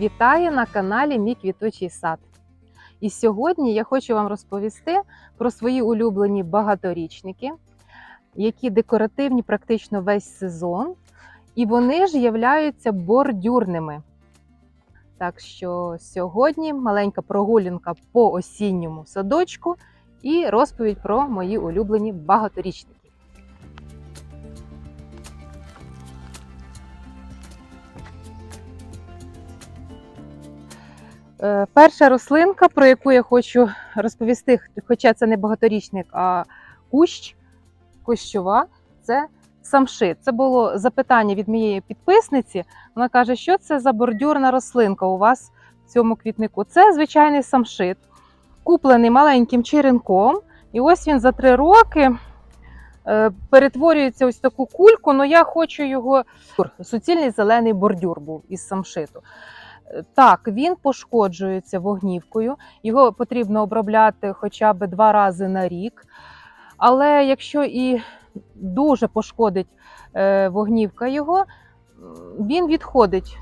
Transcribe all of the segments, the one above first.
Вітаю на каналі Мій квітучий сад. І сьогодні я хочу вам розповісти про свої улюблені багаторічники, які декоративні практично весь сезон, і вони ж являються бордюрними. Так що сьогодні маленька прогулянка по осінньому садочку і розповідь про мої улюблені багаторічники. Перша рослинка, про яку я хочу розповісти, хоча це не багаторічник, а кущ, кущова, це самшит. Це було запитання від моєї підписниці. Вона каже, що це за бордюрна рослинка у вас в цьому квітнику. Це звичайний самшит, куплений маленьким черенком. І ось він за три роки е, перетворюється ось таку кульку. але я хочу його. Суцільний зелений бордюр був із самшиту. Так, він пошкоджується вогнівкою, його потрібно обробляти хоча б два рази на рік. Але якщо і дуже пошкодить е, вогнівка його, він відходить.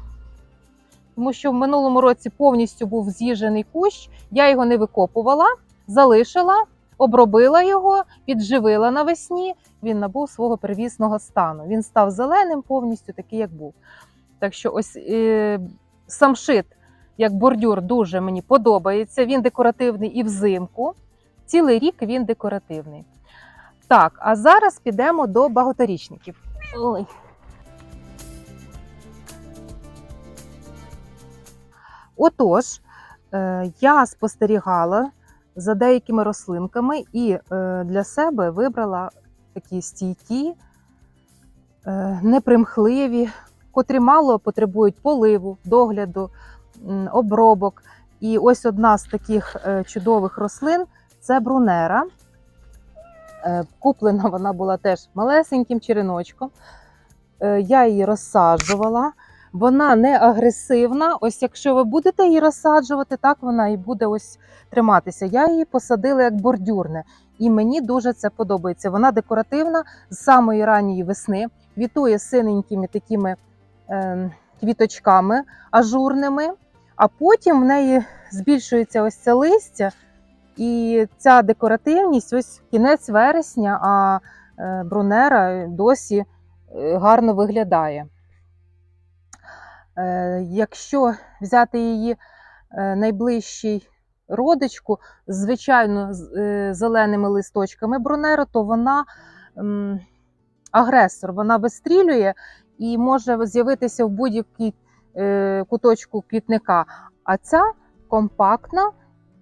Тому що в минулому році повністю був з'їжджений кущ, я його не викопувала, залишила, обробила його, підживила навесні. Він набув свого первісного стану. Він став зеленим, повністю такий, як був. Так що ось е, самшит, як бордюр, дуже мені подобається. Він декоративний і взимку. Цілий рік він декоративний. Так, а зараз підемо до багаторічників. Ой. Отож, е, я спостерігала за деякими рослинками і е, для себе вибрала такі стійкі, е, непримхливі, котрі мало потребують поливу, догляду, обробок. І ось одна з таких е, чудових рослин це брунера. Е, Куплена вона була теж малесеньким череночком. Е, Я її розсаджувала. Вона не агресивна. Ось якщо ви будете її розсаджувати, так вона і буде ось триматися. Я її посадила як бордюрне, і мені дуже це подобається. Вона декоративна з самої ранньої весни, квітує синенькими такими квіточками ажурними, а потім в неї збільшується ось це листя. І ця декоративність ось кінець вересня, а е, брунера досі е, гарно виглядає. Е, Якщо взяти її найближчий родичку, звичайно, з зеленими листочками брунеру, то вона агресор, вона вистрілює і може з'явитися в будь-якій е, куточку квітника. А ця компактна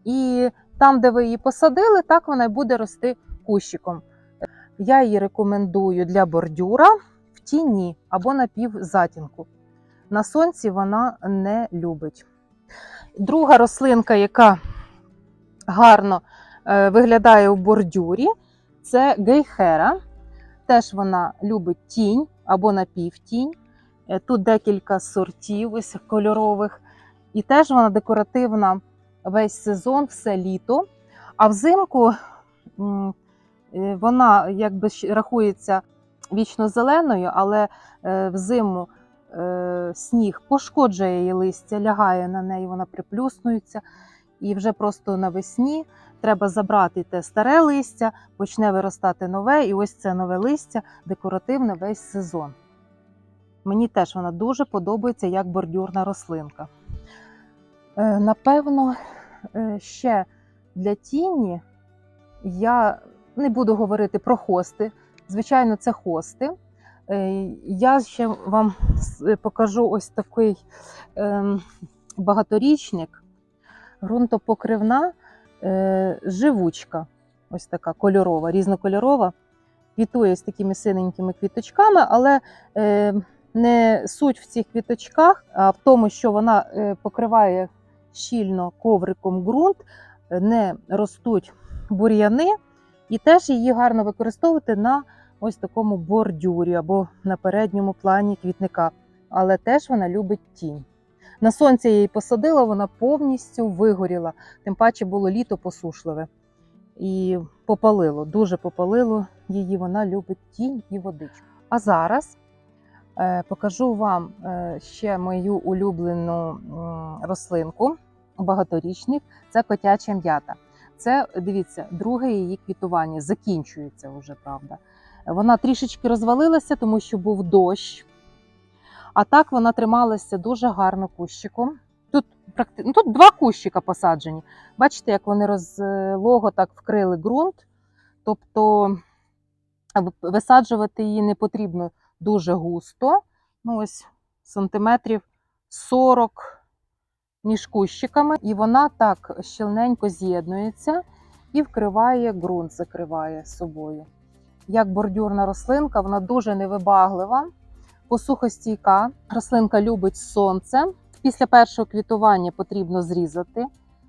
і там, де ви її посадили, так вона й буде рости кущиком. Я її рекомендую для бордюра в тіні або на півзатінку. На сонці вона не любить. Друга рослинка, яка гарно е, виглядає у бордюрі, це гейхера. Теж вона любить тінь або напівтінь. Е, Тут декілька сортів ось кольорових. І теж вона декоративна весь сезон, все літо. А взимку е, вона якби рахується вічно зеленою, але е, взиму сніг пошкоджує її листя, лягає на неї, вона приплюснується. І вже просто навесні треба забрати те старе листя, почне виростати нове, і ось це нове листя декоративне весь сезон. Мені теж вона дуже подобається як бордюрна рослинка. Е, Напевно, е, ще для тіні я не буду говорити про хости. Звичайно, це хости. Е, Я ще вам покажу ось такий ем, багаторічник, ґрунтопокривна е, живучка, ось така кольорова, різнокольорова. Квітує з такими синенькими квіточками, але е, не суть в цих квіточках, а в тому, що вона е, покриває щільно ковриком ґрунт, е, не ростуть бур'яни, і теж її гарно використовувати на ось такому бордюрі або на передньому плані квітника. Але теж вона любить тінь. На сонці її посадила, вона повністю вигоріла, тим паче було літо посушливе. І попалило, дуже попалило її, вона любить тінь і водичку. А зараз Е, Покажу вам е, ще мою улюблену рослинку багаторічник. Це котяча м'ята. Це дивіться, друге її квітування закінчується вже, правда. Вона трішечки розвалилася, тому що був дощ. А так вона трималася дуже гарно кущиком. Тут, ну, тут два кущика посаджені. Бачите, як вони розлого так вкрили ґрунт. Тобто висаджувати її не потрібно дуже густо. Ну, ось сантиметрів 40 між кущиками. І вона так щільненько з'єднується і вкриває ґрунт, закриває собою. Як бордюрна рослинка, вона дуже невибаглива, посухостійка. Рослинка любить сонце. Після першого квітування потрібно зрізати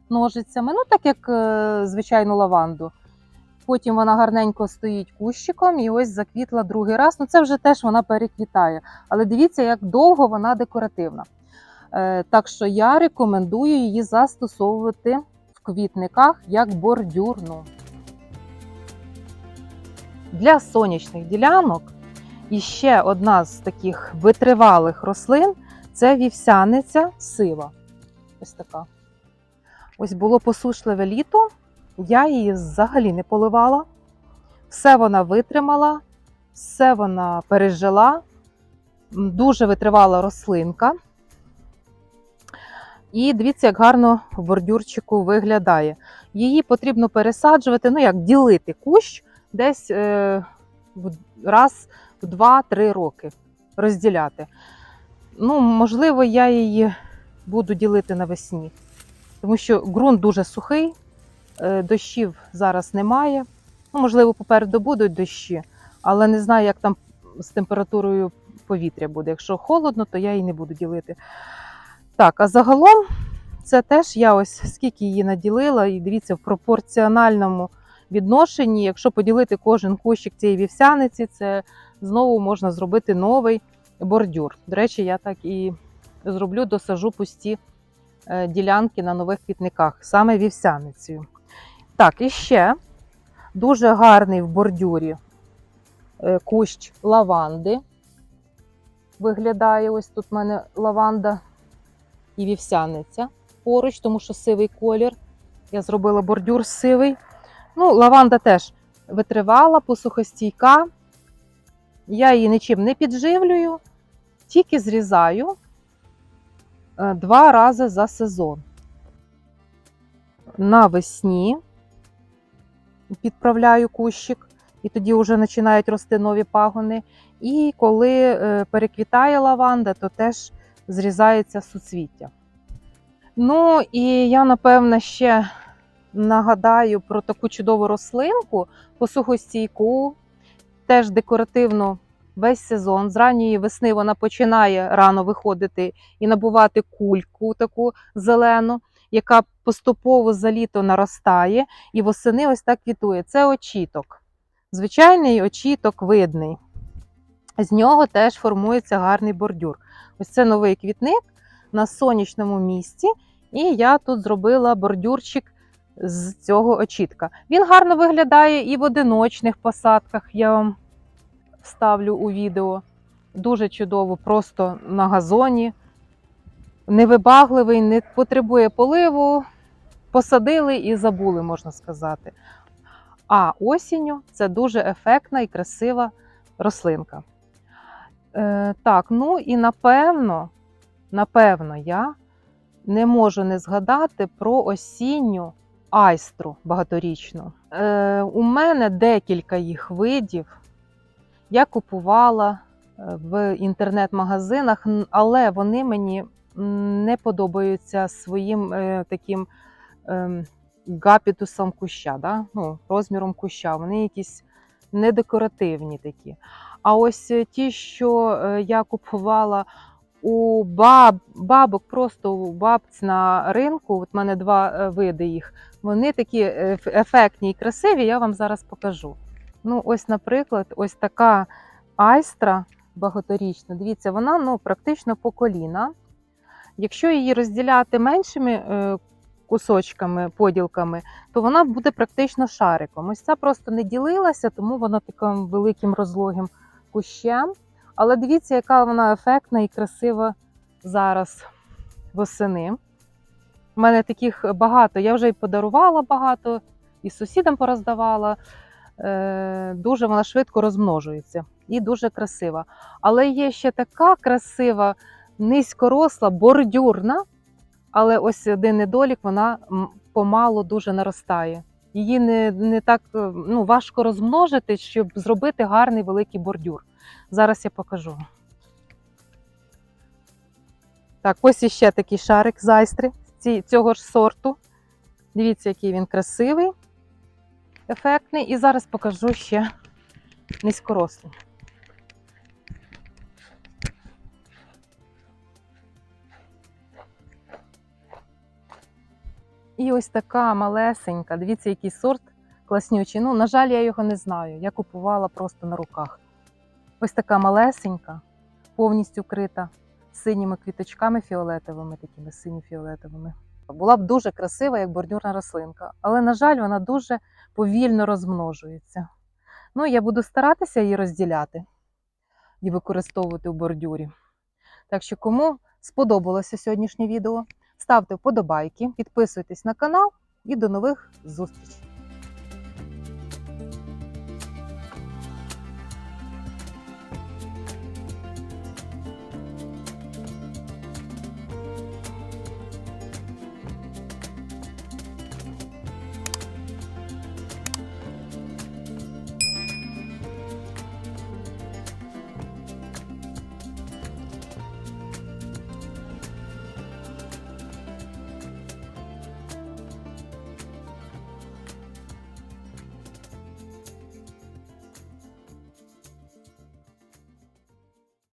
ножицями, ну так як е, звичайну лаванду. Потім вона гарненько стоїть кущиком і ось заквітла другий раз. Ну це вже теж вона переквітає. Але дивіться, як довго вона декоративна. Е, Так що я рекомендую її застосовувати в квітниках як бордюрну. Для сонячних ділянок і ще одна з таких витривалих рослин це вівсяниця сива. Ось така. Ось було посушливе літо, я її взагалі не поливала. Все вона витримала, все вона пережила. Дуже витривала рослинка. І дивіться, як гарно в бордюрчику виглядає. Її потрібно пересаджувати, ну як ділити кущ десь е, раз в 2-3 роки розділяти. Ну, можливо, я її буду ділити навесні, тому що ґрунт дуже сухий, е, дощів зараз немає. Ну, можливо, попереду будуть дощі, але не знаю, як там з температурою повітря буде. Якщо холодно, то я її не буду ділити. Так, а загалом це теж я ось скільки її наділила, і дивіться, в пропорціональному відношенні, якщо поділити кожен кущик цієї вівсяниці, це знову можна зробити новий бордюр. До речі, я так і зроблю, досажу пусті е, ділянки на нових квітниках, саме вівсяницею. Так, і ще дуже гарний в бордюрі е, кущ лаванди. Виглядає ось тут в мене лаванда і вівсяниця поруч, тому що сивий колір. Я зробила бордюр сивий. Ну, лаванда теж витривала, посухостійка. Я її нічим не підживлюю, тільки зрізаю е, два рази за сезон. Навесні підправляю кущик, і тоді вже починають рости нові пагони. І коли е, переквітає лаванда, то теж зрізається суцвіття. Ну і я, напевно, ще нагадаю про таку чудову рослинку, посухостійку, теж декоративну весь сезон. З ранньої весни вона починає рано виходити і набувати кульку таку зелену, яка поступово за літо наростає, і восени ось так квітує. Це очіток. Звичайний очіток видний. З нього теж формується гарний бордюр. Ось це новий квітник на сонячному місці. І я тут зробила бордюрчик з цього очітка. Він гарно виглядає і в одиночних посадках. Я вам вставлю у відео. Дуже чудово, просто на газоні. Невибагливий, не потребує поливу. Посадили і забули, можна сказати. А осінню це дуже ефектна і красива рослинка. Е, так, ну і напевно, напевно, я не можу не згадати про осінню айстру багаторічну. Е, у мене декілька їх видів. Я купувала е, в інтернет-магазинах, але вони мені не подобаються своїм е, таким ем, гапітусом куща, да? ну, розміром куща. Вони якісь недекоративні такі. А ось е, ті, що е, я купувала у баб, бабок, просто у бабць на ринку, от в мене два е, види їх, вони такі е, ефектні і красиві, я вам зараз покажу. Ну, ось, наприклад, ось така айстра багаторічна. Дивіться, вона ну, практично по коліна. Якщо її розділяти меншими е, кусочками, поділками, то вона буде практично шариком. Ось ця просто не ділилася, тому вона таким великим розлогим кущем. Але дивіться, яка вона ефектна і красива зараз восени. У мене таких багато. Я вже і подарувала багато, і сусідам пороздавала. Е, дуже вона швидко розмножується і дуже красива. Але є ще така красива, низькоросла, бордюрна, але ось один недолік, вона м, помалу дуже наростає. Її не, не так е, ну, важко розмножити, щоб зробити гарний великий бордюр. Зараз я покажу. Так, ось іще такий шарик з айстри ці- цього ж сорту. Дивіться, який він красивий, ефектний. І зараз покажу ще низькорослий. І ось така малесенька. Дивіться, який сорт класнючий. Ну, на жаль, я його не знаю. Я купувала просто на руках. Ось така малесенька, повністю крита синіми квіточками фіолетовими, такими синьо-фіолетовими. Була б дуже красива, як бордюрна рослинка, але, на жаль, вона дуже повільно розмножується. Ну, я буду старатися її розділяти і використовувати у бордюрі. Так що, кому сподобалося сьогоднішнє відео, ставте вподобайки, підписуйтесь на канал і до нових зустрічей!